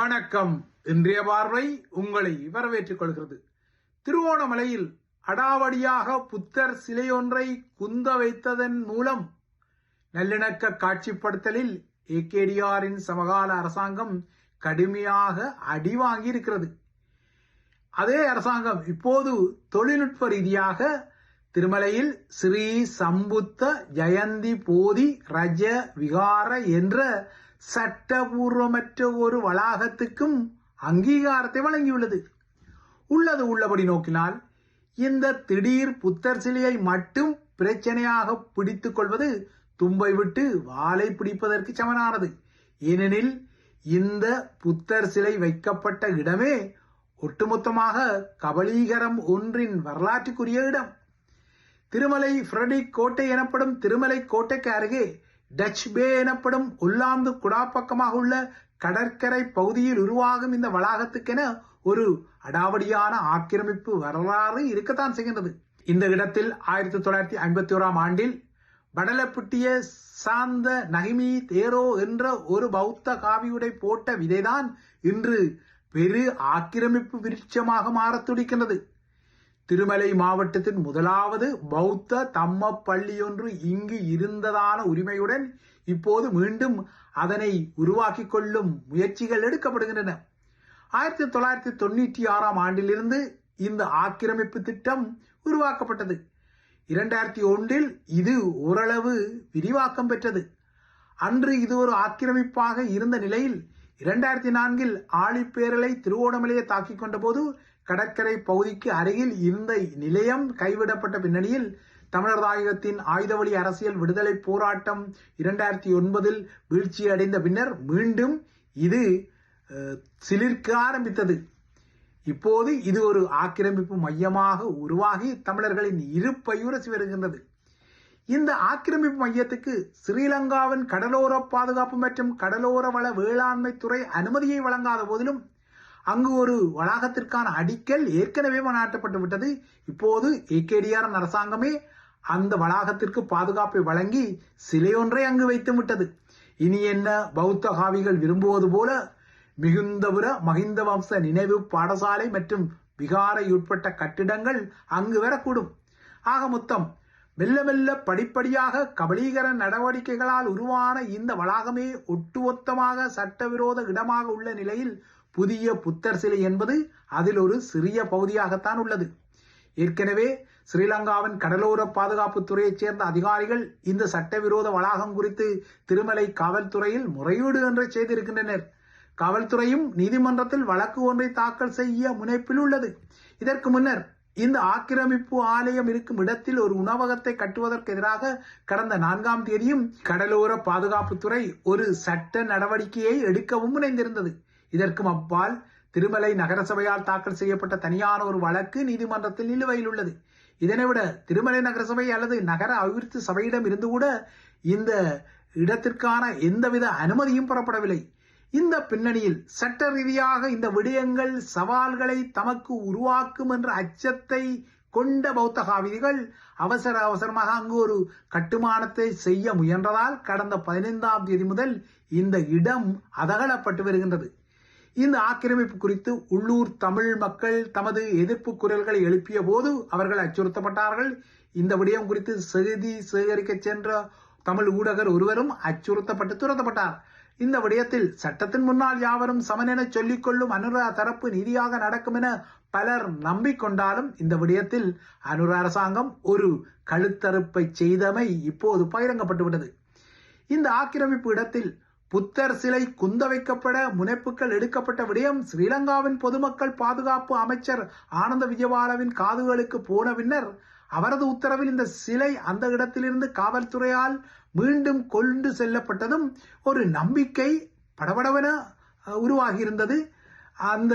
வணக்கம். இன்றைய பார்வை உங்களை வரவேற்றுக் கொள்கிறது. திருவோணமலையில் அடாவடியாக புத்தர் சிலையொன்றை குந்த வைத்ததன் மூலம் நல்லிணக்க காட்சிப்படுத்தலில் ஏகேடிஆரின் சமகால அரசாங்கம் கடுமையாக அடி வாங்கியிருக்கிறது. அதே அரசாங்கம் இப்போது தொழில்நுட்ப ரீதியாக திருமலையில் ஸ்ரீ சம்புத்த ஜெயந்தி போதி ரஜ விகார என்ற சட்டபூர்வமற்ற ஒரு வளாகத்துக்கும் அங்கீகாரத்தை வழங்கியுள்ளது. உள்ளது உள்ளபடி நோக்கினால் இந்த திடீர் புத்தர் சிலையை மட்டும் பிரச்சனையாக பிடித்துக் கொள்வது தும்பை விட்டு வாளை பிடிப்பதற்கு சமனானது. ஏனெனில் இந்த புத்தர் சிலை வைக்கப்பட்ட இடமே ஒட்டுமொத்தமாக கபலீகரம் ஒன்றின் வரலாற்றுக்குரிய இடம். திருமலை ஃப்ரெடிக் கோட்டை எனப்படும் திருமலை கோட்டைக்கு அருகே டச் பே எனப்படும் உல்லாந்து குடாப்பக்கமாக உள்ள கடற்கரை பகுதியில் உருவாகும் இந்த வளாகத்துக்கென ஒரு அடாவடியான ஆக்கிரமிப்பு வரலாறு இருக்கத்தான் செய்கின்றது. இந்த இடத்தில் ஆயிரத்தி தொள்ளாயிரத்தி ஐம்பத்தி ஓராம் ஆண்டில் வடலப்புட்டிய சாந்த நகிமி தேரோ என்ற ஒரு பௌத்த காவியுடை போட்ட விதைதான் இன்று பெரு ஆக்கிரமிப்பு விருட்சமாக மாறத் துடிக்கின்றது. திருமலை மாவட்டத்தின் முதலாவது பௌத்த தம்ம பள்ளியொன்று இங்கு இருந்ததான உரிமையுடன் இப்போது மீண்டும் அதனை உருவாக்கிக் கொள்ளும் முயற்சிகள் எடுக்கப்படுகின்றன. ஆயிரத்தி தொள்ளாயிரத்தி தொண்ணூற்றி ஆறாம் ஆண்டிலிருந்து இந்த ஆக்கிரமிப்பு திட்டம் உருவாக்கப்பட்டது. இரண்டாயிரத்தி ஒன்றில் இது ஓரளவு விரிவாக்கம் பெற்றது. அன்று இது ஒரு ஆக்கிரமிப்பாக இருந்த நிலையில் இரண்டாயிரத்தி நான்கில் ஆழிப்பேரலை திருவோணமலையை தாக்கிக் கொண்டபோது கடற்கரை பகுதிக்கு அருகில் இருந்த நிலையம் கைவிடப்பட்ட பின்னணியில் தமிழர் தாயகத்தின் ஆயுதவழி அரசியல் விடுதலை போராட்டம் இரண்டாயிரத்தி ஒன்பதில் வீழ்ச்சியடைந்த பின்னர் மீண்டும் இது சிலிர்க்க ஆரம்பித்தது. இப்போது இது ஒரு ஆக்கிரமிப்பு மையமாக உருவாகி தமிழர்களின் இருப்பையுரசி வருகின்றது. இந்த ஆக்கிரமிப்பு மையத்துக்கு ஸ்ரீலங்காவின் கடலோர பாதுகாப்பு மற்றும் கடலோர வள வேளாண்மை துறை அனுமதியை வழங்காத போதிலும் அங்கு ஒரு வளாகத்திற்கான அடிக்கல் ஏற்கனவே நாட்டப்பட்டு விட்டது. இப்போது ஏகேடிஆர் அரசாங்கமே அந்த வளாகத்திற்கு பாதுகாப்பை வழங்கி சிலையொன்றை அங்கு வைத்து விட்டது. இனி என்ன பௌத்த காவிகள் விரும்புவது போல மிகுந்தபுர மகிந்த வம்ச நினைவு பாடசாலை மற்றும் விகாரை உட்பட்ட கட்டிடங்கள் அங்கு வரக்கூடும். ஆக மொத்தம் மெல்ல மெல்ல படிப்படியாக கபலீகர நடவடிக்கைகளால் உருவான இந்த வளாகமே ஒட்டுமொத்தமாக சட்டவிரோத இடமாக உள்ள நிலையில் புதிய புத்தர் சிலை என்பது அதில் ஒரு சிறிய பகுதியாகத்தான் உள்ளது. ஏற்கனவே ஸ்ரீலங்காவின் கடலோர பாதுகாப்புத்துறையைச் சேர்ந்த அதிகாரிகள் இந்த சட்டவிரோத வளாகம் குறித்து திருமலை காவல்துறையில் முறையீடு என்று செய்திருக்கின்றனர். காவல்துறையும் நீதிமன்றத்தில் வழக்கு ஒன்றை தாக்கல் செய்ய முனைப்பில் உள்ளது. இதற்கு முன்னர் இந்த ஆக்கிரமிப்பு ஆலயம் இருக்கும் இடத்தில் ஒரு உணவகத்தை கட்டுவதற்கு எதிராக கடந்த நான்காம் தேதியும் கடலோர பாதுகாப்புத்துறை ஒரு சட்ட நடவடிக்கையை எடுக்கவும் முனைந்திருந்தது. இதற்கும் அப்பால் திருமலை நகரசபையால் தாக்கல் செய்யப்பட்ட தனியான ஒரு வழக்கு நீதிமன்றத்தில் நிலுவையில் உள்ளது. இதனை விட திருமலை நகரசபை அல்லது நகர அபிவிருத்தி சபையிடம் இருந்து கூட இந்த இடத்திற்கான எந்தவித அனுமதியும் பெறப்படவில்லை. இந்த பின்னணியில் சட்ட ரீதியாக இந்த விடயங்கள் சவால்களை தமக்கு உருவாக்கும் என்ற அச்சத்தை கொண்ட பௌத்த காவிதிகள் அவசர அவசரமாக அங்கு ஒரு கட்டுமானத்தை செய்ய முயன்றதால் கடந்த பதினைந்தாம் தேதி முதல் இந்த இடம் அதகலப்பட்டு வருகின்றது. இந்த ஆக்கிரமிப்பு குறித்து உள்ளூர் தமிழ் மக்கள் தமது எதிர்ப்பு குரல்களை எழுப்பிய போது அவர்கள் அச்சுறுத்தப்பட்டார்கள். இந்த விடயம் குறித்து செய்தி சேகரிக்க சென்ற தமிழ் ஊடகர் ஒருவரும் அச்சுறுத்தப்பட்டு துரத்தப்பட்டார். இந்த விடயத்தில் சட்டத்தின் முன்னால் யாவரும் சமன் என சொல்லிக் கொள்ளும் அனுரா தரப்பு நீதியாக நடக்கும் என பலர் நம்பிக்கொண்டாலும் இந்த விடயத்தில் அனுரா அரசாங்கம் ஒரு கழுத்தறுப்பை செய்தமை இப்போது பகிரங்கப்பட்டுவிட்டது. இந்த ஆக்கிரமிப்பு இடத்தில் புத்தர் சிலை குந்த வைக்கப்பட முனைப்புகள் எடுக்கப்பட்ட விடயம் ஸ்ரீலங்காவின் பொதுமக்கள் பாதுகாப்பு அமைச்சர் ஆனந்த விஜயபாலவின் காதுகளுக்கு போன பின்னர் அவரது உத்தரவில் இந்த சிலை அந்த இடத்திலிருந்து காவல்துறையால் மீண்டும் கொண்டு செல்லப்பட்டதும் ஒரு நம்பிக்கை படபடவென உருவாகியிருந்தது. அந்த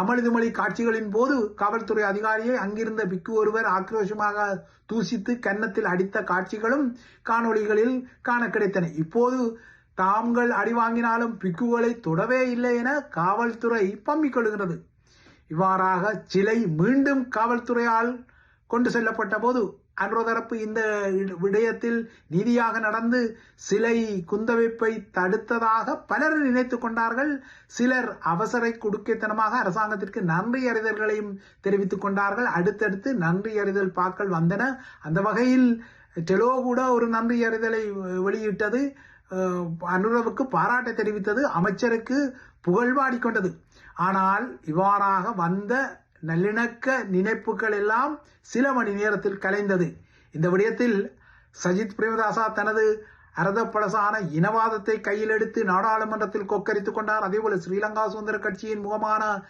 அமளிதுமளி காட்சிகளின் போது காவல்துறை அதிகாரியை அங்கிருந்த பிக்கு ஒருவர் ஆக்ரோஷமாக தூசித்து கன்னத்தில் அடித்த காட்சிகளும் காணொளிகளில் காண கிடைத்தன. இப்போது தாங்கள் அடிவாங்கினாலும் பிக்குகளை தொடவே இல்லை என காவல்துறை பம்பிக் கொள்கிறது இவ்வாறாக சிலை மீண்டும் காவல்துறையால் கொண்டு செல்லப்பட்ட போது அன்றோ தரப்பு இந்த இட- விடயத்தில் நீதியாக நடந்து சிலை குந்தவைப்பை தடுத்ததாக பலர் நினைத்துக் கொண்டார்கள். சிலர் அவசர குடுக்கைத்தனமாக அரசாங்கத்திற்கு நன்றி அறிதல்களையும் தெரிவித்துக் கொண்டார்கள். அடுத்தடுத்து நன்றி அறிதல் பாக்கள் வந்தன. அந்த வகையில் டெலோ கூட ஒரு நன்றி அறிதலை வெளியிட்டது. அனுரவுக்கு பாராட்டை தெரிவித்தது. அமைச்சருக்கு புகழ்வாடி கொண்டது ஆனால் இவ்வாறாக வந்த நல்லிணக்க நினைப்புகள் எல்லாம் சில மணி நேரத்தில் கலைந்தது. இந்த விடயத்தில் சஜித் பிரேமதாசா தனது அரதப்பழசான இனவாதத்தை கையில் எடுத்து நாடாளுமன்றத்தில் கொக்கரித்துக் கொண்டார். அதேபோல ஸ்ரீலங்கா சுதந்திர கட்சியின் முகமான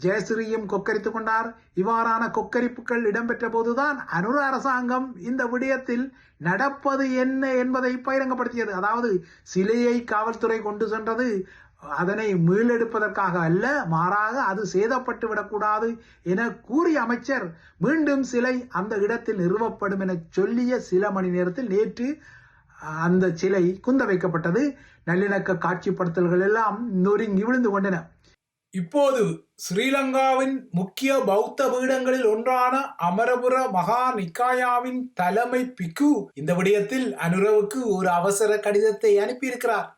ஜெயஸ்ரீயும் கொக்கரித்துக் கொண்டார். இவ்வாறான கொக்கரிப்புகள் இடம்பெற்ற போதுதான் அனுர அரசாங்கம் இந்த விடயத்தில் நடப்பது என்ன என்பதை பகிரங்கப்படுத்தியது. அதாவது சிலையை காவல்துறை கொண்டு சென்றது அதனை மீளெடுப்பதற்காக அல்ல மாறாக அது சேதப்பட்டு விடக்கூடாது என கூறிய அமைச்சர் மீண்டும் சிலை அந்த இடத்தில் நிறுவப்படும் என சொல்லிய சில மணி நேரத்தில் நேற்று அந்த சிலை குந்த வைக்கப்பட்டது நல்லிணக்க காட்சிப்படுத்தல்கள் எல்லாம் நொறுங்கி விழுந்து கொண்டன. இப்போது ஸ்ரீலங்காவின் முக்கிய பௌத்த பீடங்களில் ஒன்றான அமரபுர மகா நிக்காயாவின் தலைமை பிக்கு இந்த விடயத்தில் அனுரவுக்கு ஒரு அவசர கடிதத்தை அனுப்பியிருக்கிறார்.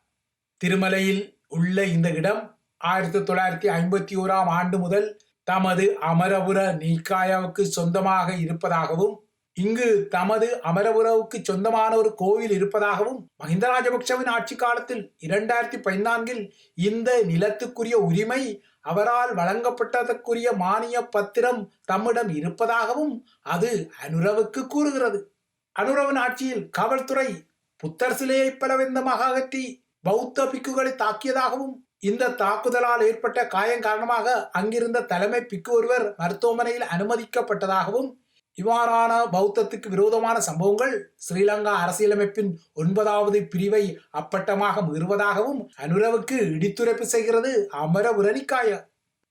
திருமலையில் உள்ள இந்த இடம் ஆயிரத்தி தொள்ளாயிரத்தி ஐம்பத்தி ஓராம் ஆண்டு முதல் தமது அமரபுர நீக்காயாவுக்கு சொந்தமாக இருப்பதாகவும் இங்கு தமது அமரபுரவுக்கு சொந்தமான ஒரு கோவில் இருப்பதாகவும் மஹிந்த ராஜபக்சவின் ஆட்சி காலத்தில் இரண்டாயிரத்தி பதினான்கில் இந்த நிலத்துக்குரிய உரிமை அவரால் வழங்கப்பட்டதற்குரிய மானிய பத்திரம் தம்மிடம் இருப்பதாகவும் அது அனுரவுக்கு கூறுகிறது. அனுரவின் ஆட்சியில் காவல்துறை புத்தர் சிலையை பலவந்தமாக அகற்றி பௌத்த பிக்குகளை தாக்கியதாகவும் இந்த தாக்குதலால் ஏற்பட்ட காயம் காரணமாக அங்கிருந்த தலைமை பிக்கு ஒருவர் மருத்துவமனையில் அனுமதிக்கப்பட்டதாகவும் இவ்வாறான பௌத்தத்துக்கு விரோதமான சம்பவங்கள் ஸ்ரீலங்கா அரசியலமைப்பின் ஒன்பதாவது பிரிவை அப்பட்டமாக மீறுவதாகவும் அனுரவுக்கு இடித்துரைப்பு செய்கிறது அமர அமரபுரணிக்காய.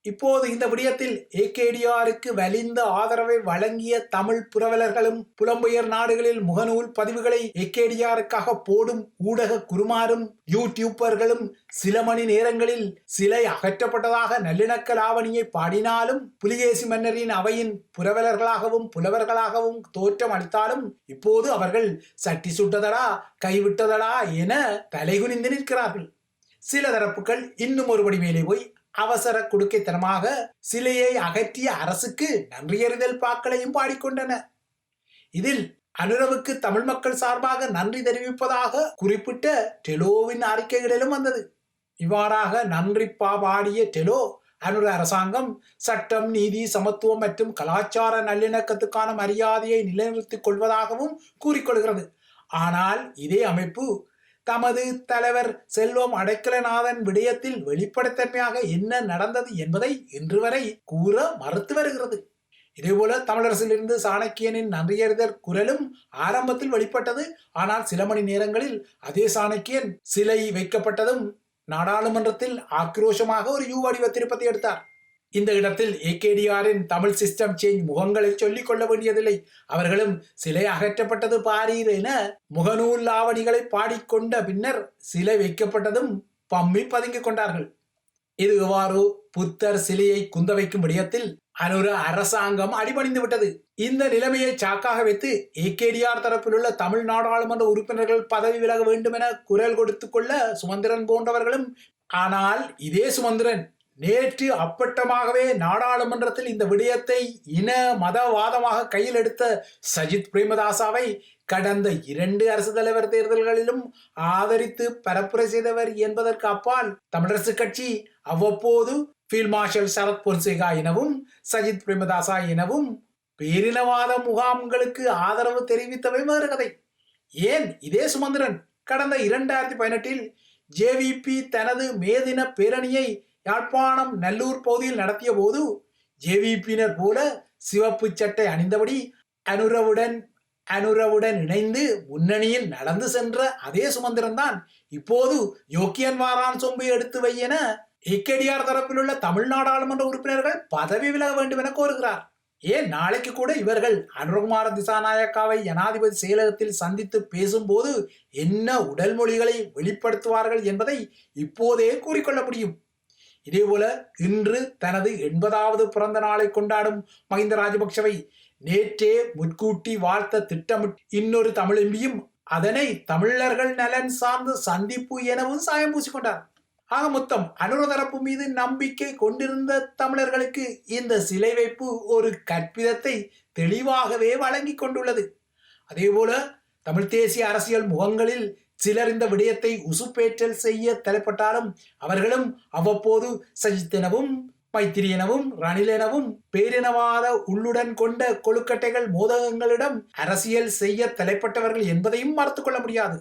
இப்போது இந்த விடயத்தில் ஏகேடிஆருக்கு வலிந்த ஆதரவை வழங்கிய தமிழ் புரவலர்களும் புலம்பெயர் நாடுகளில் முகநூல் பதிவுகளை ஏகேடிஆருக்காக போடும் ஊடக குருமாரும் யூடியூப்பர்களும் சில மணி நேரங்களில் சிலை அகற்றப்பட்டதாக நல்லிணக்க லாவணியை பாடினாலும் புலிகேசி மன்னரின் அவையின் புரவலர்களாகவும் புலவர்களாகவும் தோற்றம் அளித்தாலும் இப்போது அவர்கள் சட்டி சுட்டதடா கைவிட்டதடா என தலைகுனிந்து நிற்கிறார்கள். சில தரப்புகள் இன்னும் ஒருபடி மேலே போய் அவசர குடுக்கைத்தனமாக சிலையை அகற்றிய அரசுக்கு நன்றியறிதல் பாக்களையும் பாடிக்கொண்டன. இதில் அனுரவுக்கு தமிழ் மக்கள் சார்பாக நன்றி தெரிவிப்பதாக குறிப்பிட்ட டெலோவின் அறிக்கைகளிலும் வந்தது. இவ்வாறாக நன்றி பாடிய டெலோ அனுர அரசாங்கம் சட்டம் நீதி சமத்துவம் மற்றும் கலாச்சார நல்லிணக்கத்துக்கான மரியாதையை நிலைநிறுத்திக் கொள்வதாகவும் கூறிக்கொள்கிறது. ஆனால் இதே அமைப்பு தமது தலைவர் செல்வம் அடைக்கலநாதன் விடயத்தில் வெளிப்படைத்தன்மையாக என்ன நடந்தது என்பதை இன்று வரை கூற மறுத்து வருகிறது. இதேபோல தமிழரசிலிருந்து சாணக்கியனின் நன்றியறிதல் குரலும் ஆரம்பத்தில் வெளிப்பட்டது. ஆனால் சில மணி நேரங்களில் அதே சாணக்கியன் சிலை வைக்கப்பட்டதும் நாடாளுமன்றத்தில் ஆக்ரோஷமாக ஒரு யூ வடிவ திருப்பத்தை எடுத்தார். இந்த இடத்தில் ஏகேடிஆரின் தமிழ் சிஸ்டம் சேஞ்ச் முகங்களை சொல்லிக் கொள்ள வேண்டியதில்லை. அவர்களும் சிலை அகற்றப்பட்டது பாரீர் என முகநூல் லாவணிகளை பாடிக்கொண்ட பின்னர் சிலை வைக்கப்பட்டதும் பம்மி பதுங்கிக் கொண்டார்கள். இது இவ்வாறு புத்தர் சிலையை குந்த வைக்கும் விடயத்தில் அனுர அரசாங்கம் அடிபணிந்து விட்டது. இந்த நிலைமையை சாக்காக வைத்து ஏகேடிஆர் தரப்பில் உள்ள தமிழ் நாடாளுமன்ற உறுப்பினர்கள் பதவி விலக வேண்டும் என குரல் கொடுத்துக் கொள்ள சுமந்திரன் போன்றவர்களும் ஆனால் இதே சுமந்திரன் நேற்று அப்பட்டமாகவே நாடாளுமன்றத்தில் இந்த விடயத்தை இன மதவாதமாக கையில் எடுத்த சஜித் பிரேமதாசாவை கடந்த இரண்டு அரசு தலைவர் தேர்தல்களிலும் ஆதரித்து பரப்புரை செய்தவர் என்பதற்கு அப்பால் தமிழரசு கட்சி அவ்வப்போது ஃபீல்ட் மார்ஷல் சரத் பொன்சேகா எனவும் சஜித் பிரேமதாசா எனவும் பேரினவாத முகாம்களுக்கு ஆதரவு தெரிவித்தவை வேறு கதை. ஏன் இதே சுமந்திரன்? கடந்த இரண்டாயிரத்தி பதினெட்டில் ஜேவிபி தனது மேதின பேரணியை யாழ்ப்பாணம் நல்லூர் பகுதியில் நடத்திய போது ஜேவிபியினர் போல சிவப்பு சட்டை அணிந்தபடி அனுரவுடன் அனுரவுடன் இணைந்து முன்னணியில் நடந்து சென்ற அதே சுமந்திரன் தான் இப்போது யோக்கியன் வாரான் சொம்பு எடுத்து வை என ஏகேடிஆர் தரப்பில் உள்ள தமிழ் நாடாளுமன்ற உறுப்பினர்கள் பதவி விலக வேண்டும் என கோருகிறார். ஏன்? நாளைக்கு கூட இவர்கள் அனுரகுமார திசாநாயக்காவை ஜனாதிபதி செயலகத்தில் சந்தித்து பேசும்போது என்ன உடல் மொழிகளை வெளிப்படுத்துவார்கள் என்பதை இப்போதே கூறிக்கொள்ள முடியும். இதேபோல இன்று தனது எண்பதாவது பிறந்த நாளை கொண்டாடும் மஹிந்த ராஜபக்சவை நேற்றே முன்கூட்டி வாழ்த்த திட்டமிட்டு இன்னொரு தமிழ் எம்பியும் அதனை தமிழர்கள் நலன் சார்ந்த சந்திப்பு எனவும் சாயம் பூசிக்கொண்டார். ஆக மொத்தம் அனுர தரப்பு மீது நம்பிக்கை கொண்டிருந்த தமிழர்களுக்கு இந்த சிலை வைப்பு ஒரு கற்பிதத்தை தெளிவாகவே வழங்கி கொண்டுள்ளது. அதேபோல தமிழ் தேசிய அரசியல் முகங்களில் சிலர் இந்த விடயத்தை உசுப்பேற்றல் செய்ய தலைப்பட்டாலும் அவர்களும் அவ்வப்போது சஜித்தெனவும் மைத்திரி எனவும் எனவும் பேரினவாத உள்ளுடன் கொண்ட கொழுக்கட்டைகள் மோதகங்களிடம் அரசியல் செய்ய தலைப்பட்டவர்கள் என்பதையும் மறுத்து கொள்ள முடியாது.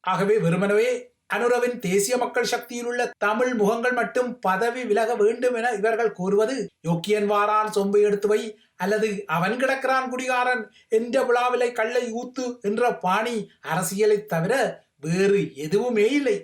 ஆகவே வெறுமனவே அனுரவின் தேசிய மக்கள் சக்தியில் உள்ள தமிழ் முகங்கள் மட்டும் பதவி விலக வேண்டும் என இவர்கள் கூறுவது யோக்கியன் வாரான் சொம்பை எடுத்து வை அல்லது அவன் கிடக்கிறான் குடிகாரன் என்ற விழாவிலை கள்ளை ஊத்து என்ற பாணி அரசியலை தவிர வேறு எதுவுமே இல்லை.